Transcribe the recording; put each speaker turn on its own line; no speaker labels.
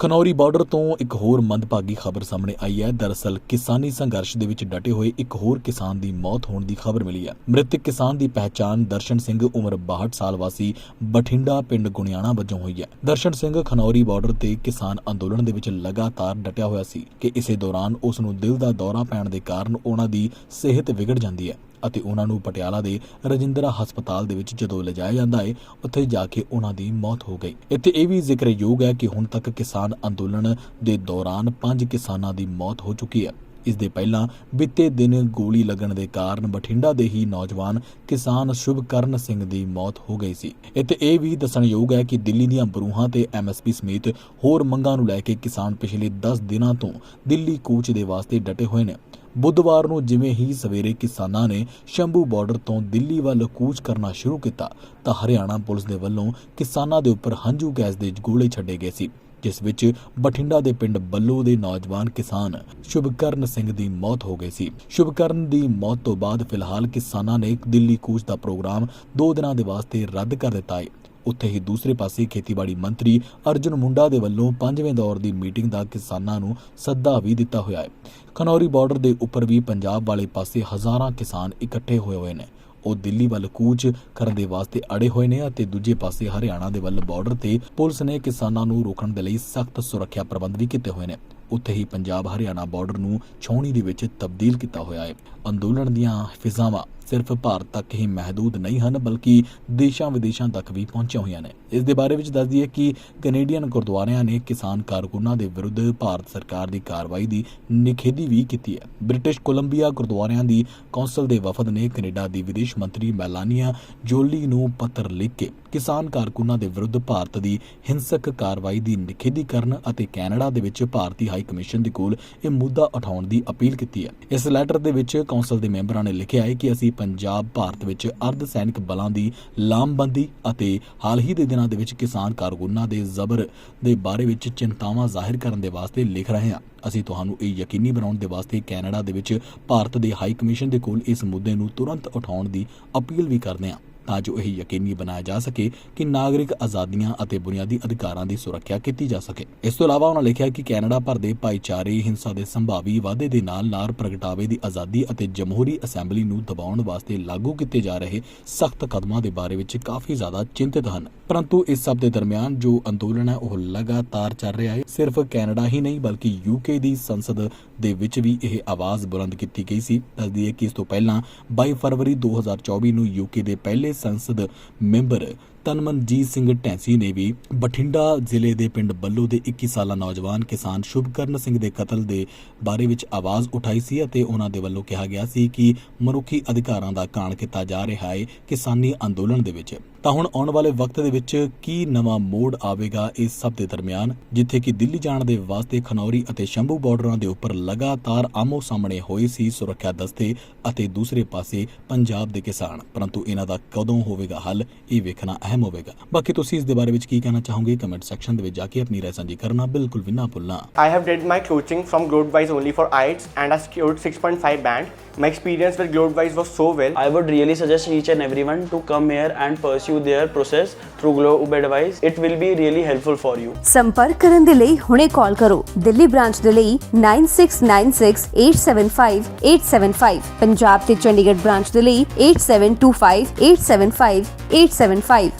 Khanauri border ਤੋਂ ਇੱਕ ਹੋਰ ਮੰਦਭਾਗੀ ਖਬਰ ਸਾਹਮਣੇ ਆਈ ਹੈ। ਦਰਅਸਲ, ਕਿਸਾਨੀ ਸੰਘਰਸ਼ ਦੇ ਵਿੱਚ ਡਟੇ ਹੋਏ ਇੱਕ ਹੋਰ ਕਿਸਾਨ ਦੀ ਮੌਤ ਹੋਣ ਦੀ ਖਬਰ ਮਿਲੀ ਹੈ। ਮ੍ਰਿਤਕ ਕਿਸਾਨ ਦੀ ਪਹਿਚਾਣ ਦਰਸ਼ਨ ਸਿੰਘ ਉਮਰ 62 ਸਾਲ ਵਾਸੀ ਬਠਿੰਡਾ ਪਿੰਡ ਗੁਣਿਆਣਾ ਵਜੋਂ ਹੋਈ ਹੈ। ਦਰਸ਼ਨ ਸਿੰਘ ਖਨੌਰੀ ਬਾਰਡਰ ਤੇ ਕਿਸਾਨ ਅੰਦੋਲਨ ਦੇ ਵਿੱਚ ਲਗਾਤਾਰ ਡਟਿਆ ਹੋਇਆ ਸੀ ਕਿ ਇਸੇ ਦੌਰਾਨ ਉਸ ਨੂੰ ਦਿਲ ਦਾ ਦੌਰਾ ਪੈਣ ਦੇ ਕਾਰਨ ਉਹਨਾਂ ਦੀ ਸਿਹਤ ਵਿਗੜ ਜਾਂਦੀ ਹੈ। ਅਤੇ ਉਹਨਾਂ ਨੂੰ ਪਟਿਆਲਾ ਦੇ ਰਜਿੰਦਰਾ ਹਸਪਤਾਲ ਦੇ ਵਿੱਚ ਜਦੋਂ ਲਿਜਾਇਆ ਜਾਂਦਾ ਹੈ ਉੱਥੇ ਜਾ ਕੇ ਉਹਨਾਂ ਦੀ ਮੌਤ ਹੋ ਗਈ। ਇੱਥੇ ਇਹ ਵੀ ਜ਼ਿਕਰਯੋਗ ਹੈ ਕਿ ਹੁਣ ਤੱਕ ਕਿਸਾਨ ਅੰਦੋਲਨ ਦੇ ਦੌਰਾਨ ਪੰਜ ਕਿਸਾਨਾਂ ਦੀ ਮੌਤ ਹੋ ਚੁੱਕੀ ਹੈ। ਇਸ ਦੇ ਪਹਿਲਾਂ ਬੀਤੇ ਦਿਨ ਗੋਲੀ ਲੱਗਣ ਦੇ ਕਾਰਨ ਬਠਿੰਡਾ ਦੇ ਹੀ ਨੌਜਵਾਨ ਕਿਸਾਨ ਸ਼ੁਭਕਰਨ ਸਿੰਘ ਦੀ ਮੌਤ ਹੋ ਗਈ ਸੀ। ਇੱਥੇ ਇਹ ਵੀ ਦੱਸਣਯੋਗ ਹੈ ਕਿ ਦਿੱਲੀ ਦੀਆਂ ਬਰੂਹਾਂ ਤੇ ਐਮਐਸਪੀ ਸਮੇਤ ਹੋਰ ਮੰਗਾਂ ਨੂੰ ਲੈ ਕੇ ਕਿਸਾਨ ਪਿਛਲੇ 10 ਦਿਨਾਂ ਤੋਂ ਦਿੱਲੀ ਕੂਚ ਦੇ ਵਾਸਤੇ ਡਟੇ ਹੋਏ ਨੇ। ਬੁੱਧਵਾਰ ਨੂੰ ਜਿਵੇਂ ਹੀ ਸਵੇਰੇ ਕਿਸਾਨਾਂ ਨੇ ਸ਼ੰਭੂ ਬਾਰਡਰ ਤੋਂ ਦਿੱਲੀ ਵੱਲ ਕੂਚ ਕਰਨਾ ਸ਼ੁਰੂ ਕੀਤਾ, ਤਾਂ ਹਰਿਆਣਾ ਪੁਲਿਸ ਦੇ ਵੱਲੋਂ ਕਿਸਾਨਾਂ ਦੇ ਉੱਪਰ ਹੰਝੂ ਗੈਸ ਦੇ ਗੋਲੇ ਛੱਡੇ ਗਏ ਸੀ, ਜਿਸ ਵਿੱਚ ਬਠਿੰਡਾ ਦੇ ਪਿੰਡ ਬੱਲੋ ਦੇ ਨੌਜਵਾਨ ਕਿਸਾਨ ਸ਼ੁਭਕਰਨ ਸਿੰਘ ਦੀ ਮੌਤ ਹੋ ਗਈ ਸੀ। ਸ਼ੁਭਕਰਨ ਦੀ ਮੌਤ ਤੋਂ ਬਾਅਦ ਫਿਲਹਾਲ ਕਿਸਾਨਾਂ ਨੇ ਦਿੱਲੀ ਕੂਚ ਦਾ ਪ੍ਰੋਗਰਾਮ 2 ਦਿਨਾਂ ਦੇ ਵਾਸਤੇ ਰੱਦ ਕਰ ਦਿੱਤਾ ਹੈ ਉੱਥੇ ਹੀ ਦੂਸਰੇ ਪਾਸੇ ਖੇਤੀਬਾੜੀ ਮੰਤਰੀ ਅਰਜੁਨ ਮੁੰਡਾ ਦੇ ਵੱਲੋਂ ਪੰਜਵੇਂ ਦੌਰ ਦੀ ਮੀਟਿੰਗ ਦਾ ਕਿਸਾਨਾਂ ਨੂੰ ਸੱਦਾ ਵੀ ਦਿੱਤਾ ਹੋਇਆ ਹੈ। ਖਨੌਰੀ ਬਾਰਡਰ ਦੇ ਉੱਪਰ ਵੀ ਪੰਜਾਬ ਵਾਲੇ ਪਾਸੇ ਹਜ਼ਾਰਾਂ ਕਿਸਾਨ ਇਕੱਠੇ ਹੋਏ ਹੋਏ ਨੇ। ਉਹ ਦਿੱਲੀ ਵੱਲ ਕੂਚ ਕਰਨ ਦੇ ਵਾਸਤੇ ਅੜੇ ਹੋਏ ਨੇ ਅਤੇ ਦੂਜੇ ਪਾਸੇ ਹਰਿਆਣਾ ਦੇ ਵੱਲ ਬਾਰਡਰ ਤੇ ਪੁਲਿਸ ਨੇ ਕਿਸਾਨਾਂ ਨੂੰ ਰੋਕਣ ਦੇ ਲਈ ਸਖਤ ਸੁਰੱਖਿਆ ਪ੍ਰਬੰਧ ਵੀ ਕੀਤੇ ਹੋਏ ਨੇ। ਉੱਥੇ ਹੀ ਪੰਜਾਬ ਹਰਿਆਣਾ ਬਾਰਡਰ ਨੂੰ ਛਾਉਣੀ ਦੇ ਵਿੱਚ ਤਬਦੀਲ ਕੀਤਾ ਹੋਇਆ ਹੈ। ਅੰਦੋਲਨ ਦੀਆਂ ਫਿਜ਼ਾਵਾਂ ਸਿਰਫ ਭਾਰਤ ਤੱਕ ਹੀ ਮਹਦੂਦ ਨਹੀਂ ਹਨ, ਬਲਕਿ ਦੇਸ਼ਾਂ ਵਿਦੇਸ਼ਾਂ ਤੱਕ ਵੀ ਪਹੁੰਚੀਆਂ ਹੋਈਆਂ ਨੇ। ਇਸ ਦੇ ਬਾਰੇ ਵਿੱਚ ਦੱਸ ਦਈਏ ਕਿ ਕੈਨੇਡੀਅਨ ਗੁਰਦੁਆਰਿਆਂ ਨੇ ਕਿਸਾਨ ਕਾਰਕੁਨਾਂ ਦੇ ਵਿਰੁੱਧ ਭਾਰਤ ਸਰਕਾਰ ਦੀ ਕਾਰਵਾਈ ਦੀ ਨਿਖੇਧੀ ਵੀ ਕੀਤੀ ਹੈ। ਬ੍ਰਿਟਿਸ਼ ਕੋਲੰਬੀਆ ਗੁਰਦੁਆਰਿਆਂ ਦੀ ਕੌਂਸਲ ਦੇ ਵਫਦ ਨੇ ਕੈਨੇਡਾ ਦੀ ਵਿਦੇਸ਼ ਮੰਤਰੀ ਮੈਲਾਨੀਆ ਜੋਲੀ ਨੂੰ ਪੱਤਰ ਲਿਖ ਕੇ ਕਿਸਾਨ ਕਾਰਕੁਨਾਂ ਦੇ ਵਿਰੁੱਧ ਭਾਰਤ ਦੀ ਹਿੰਸਕ ਕਾਰਵਾਈ ਦੀ ਨਿਖੇਧੀ ਕਰਨ ਅਤੇ ਕੈਨੇਡਾ ਦੇ ਵਿੱਚ ਭਾਰਤੀ ਹਾਈ ਕਮਿਸ਼ਨ ਦੇ ਕੋਲ ਇਹ ਮੁੱਦਾ ਉਠਾਉਣ ਦੀ ਅਪੀਲ ਕੀਤੀ ਹੈ। ਇਸ ਲੈਟਰ ਦੇ ਵਿੱਚ ਕੌਂਸਲ ਦੇ ਮੈਂਬਰਾਂ ਨੇ ਲਿਖਿਆ ਹੈ ਕਿ ਅਸੀਂ ਪੰਜਾਬ, ਭਾਰਤ ਵਿੱਚ ਅਰਧ ਸੈਨਿਕ ਬਲਾਂ ਦੀ ਲਾਮਬੰਦੀ ਅਤੇ ਹਾਲ ਹੀ ਦੇ ਦਿਨਾਂ ਦੇ ਵਿੱਚ ਕਿਸਾਨ ਕਾਰਕੁਨਾਂ ਦੇ ਜ਼ਬਰ ਦੇ ਬਾਰੇ ਵਿੱਚ ਚਿੰਤਾਵਾਂ ਜ਼ਾਹਿਰ ਕਰਨ ਦੇ ਵਾਸਤੇ ਲਿਖ ਰਹੇ ਹਾਂ। ਅਸੀਂ ਤੁਹਾਨੂੰ ਇਹ ਯਕੀਨੀ ਬਣਾਉਣ ਦੇ ਵਾਸਤੇ ਕੈਨੇਡਾ ਦੇ ਵਿੱਚ ਭਾਰਤ ਦੇ ਹਾਈ ਕਮਿਸ਼ਨ ਦੇ ਕੋਲ ਇਸ ਮੁੱਦੇ ਨੂੰ ਤੁਰੰਤ ਉਠਾਉਣ ਦੀ ਅਪੀਲ ਵੀ ਕਰਦੇ ਹਾਂ। ਤਾਂ ਜੋ ਇਹ ਯਕੀਨੀ ਬਣਾਇਆ ਜਾ ਸਕੇ ਕਿ ਨਾਗਰਿਕ ਆਜ਼ਾਦੀਆਂ ਅਤੇ ਬੁਨਿਆਦੀ ਅਧਿਕਾਰਾਂ ਦੀ ਸੁਰੱਖਿਆ ਕੀਤੀ ਜਾ ਸਕੇ। ਇਸ ਤੋਂ ਇਲਾਵਾ ਉਹਨਾਂ ਲਿਖਿਆ ਕਿ ਕੈਨੇਡਾ ਭਰ ਦੇ ਭਾਈਚਾਰੇ ਹਿੰਸਾ ਦੇ ਸੰਭਾਵੀ ਵਾਧੇ ਦੇ ਨਾਲ ਨਾਲ ਪ੍ਰਗਟਾਵੇ ਦੀ ਆਜ਼ਾਦੀ ਅਤੇ ਜਮਹੂਰੀ ਅਸੈਂਬਲੀ ਨੂੰ ਦਬਾਉਣ ਵਾਸਤੇ ਲਾਗੂ ਕੀਤੇ ਜਾ ਰਹੇ ਸਖਤ ਕਦਮਾਂ ਦੇ ਬਾਰੇ ਵਿੱਚ ਕਾਫੀ ਜ਼ਿਆਦਾ ਚਿੰਤਿਤ ਹਨ। ਪਰੰਤੂ ਇਸ ਸਭ ਦੇ ਦਰਮਿਆਨ ਜੋ ਅੰਦੋਲਨ ਹੈ, ਉਹ ਲਗਾਤਾਰ ਚੱਲ ਰਿਹਾ ਹੈ। ਸਿਰਫ ਕੈਨੇਡਾ ਹੀ ਨਹੀਂ, ਬਲਕਿ ਯੂਕੇ ਦੀ ਸੰਸਦ ਦੇ ਵਿੱਚ ਵੀ ਇਹ ਆਵਾਜ਼ ਬੁਲੰਦ ਕੀਤੀ ਗਈ ਸੀ। ਦੱਸਦੀ ਹੈ ਕਿ ਇਸ ਤੋਂ ਪਹਿਲਾਂ 22 ਫਰਵਰੀ 2024 ਨੂੰ ਯੂਕੇ ਦੇ ਪਹਿਲੇ ਸੰਸਦ ਮੈਂਬਰ ਤਨਮਨਜੀਤ ਸਿੰਘ ਢੈਂਸੀ ਨੇ ਵੀ ਬਠਿੰਡਾ ਜ਼ਿਲ੍ਹੇ ਦੇ ਪਿੰਡ ਬੱਲੂ ਦੇ 21 ਸਾਲਾ ਨੌਜਵਾਨ ਕਿਸਾਨ ਸ਼ੁਭਕਰਨ ਸਿੰਘ ਦੇ ਕਤਲ ਦੇ ਬਾਰੇ ਵਿੱਚ ਆਵਾਜ਼ ਉਠਾਈ ਸੀ ਅਤੇ ਉਹਨਾਂ ਦੇ ਵੱਲੋਂ ਕਿਹਾ ਗਿਆ ਸੀ ਕਿ ਮਨੁੱਖੀ ਅਧਿਕਾਰਾਂ ਦਾ ਕਾਣ ਕੀਤਾ ਜਾ ਰਿਹਾ ਹੈ ਕਿਸਾਨੀ ਅੰਦੋਲਨ ਦੇ ਵਿੱਚ। ਤਾਂ ਹੁਣ ਆਉਣ ਵਾਲੇ ਵਕਤ ਦੇ ਵਿੱਚ ਕੀ ਨਵਾਂ ਮੋੜ ਆਵੇਗਾ ਇਸ ਸਭ ਦੇ ਦਰਮਿਆਨ, ਜਿੱਥੇ ਕਿ ਦਿੱਲੀ ਜਾਣ ਦੇ ਵਾਸਤੇ ਖਨੌਰੀ ਅਤੇ ਸ਼ੰਭੂ ਬਾਰਡਰਾਂ ਦੇ ਉੱਪਰ ਲਗਾਤਾਰ ਆਮੋ ਸਾਹਮਣੇ ਹੋਏ ਸੀ ਸੁਰੱਖਿਆ ਦਸਤੇ ਅਤੇ ਦੂਸਰੇ ਪਾਸੇ ਪੰਜਾਬ ਦੇ ਕਿਸਾਨ। ਪਰੰਤੂ ਇਹਨਾਂ ਦਾ ਕਦੋਂ ਹੋਵੇਗਾ ਹੱਲ, ਇਹ ਵੇਖਣਾ ਅਹਿਮ ਹੋਵੇਗਾ ਬਾਕੀ ਤੁਸੀਂ ਇਸ ਦੇ ਬਾਰੇ ਵਿੱਚ ਕੀ ਕਹਿਣਾ ਚਾਹੋਗੇ ਕਮੈਂਟ ਸੈਕਸ਼ਨ ਦੇ ਵਿੱਚ ਜਾ ਕੇ ਆਪਣੀ ਰਾਏ ਸਾਂਝੀ ਕਰਨਾ ਬਿਲਕੁਲ ਵੀ ਨਾ ਭੁੱਲਣਾ
I have did my coaching from Globewise only for IELTS and I scored 6.5 band. My experience with Globewise was so well.
I would really suggest each and everyone to come here and pursue their process through Globe Advice. It will be really helpful for you.
ਸੰਪਰਕ ਕਰਨ ਦੇ ਲਈ ਹੁਣੇ ਕਾਲ ਕਰੋ Delhi branch ਦੇ ਲਈ 9696875875 ਪੰਜਾਬ ਤੇ Chandigarh branch ਦੇ ਲਈ 8725875875